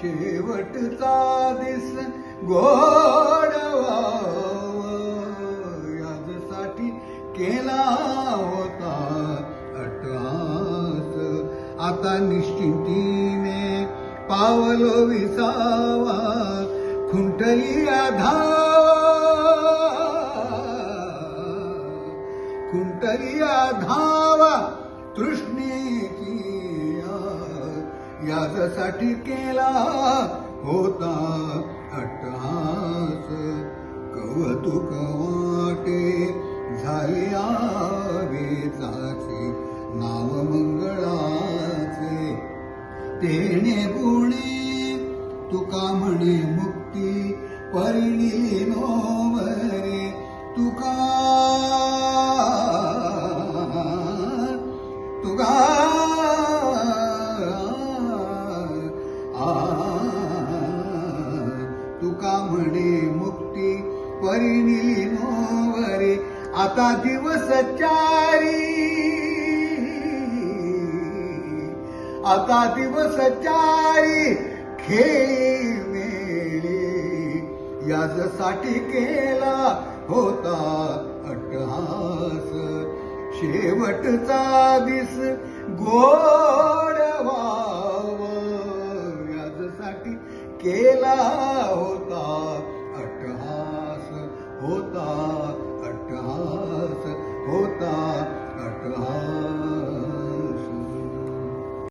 शेवटचा दिस गोड यासाठी केला होता अट्टहास आता निश्चिंतीने पावलो विसावा खुंटली आधा खुंटली धावा तृष्णेची यासाठी केला होता अट्टहास. कौतुक वाटे झाले आवेचाचे नाव मंगळाचे. तेणे गुणे तुका म्हणे मुक्ती परिणी तुका म्हणे मुक्ती परिणिली नोवरे आता दिवस चारी. आता दिवस चारी खेळी मेली. यासाठी केला होता अट्टहास. शेवटचा दिस गो केला होता अट्टहास होता अट्टहास होता अट्टहास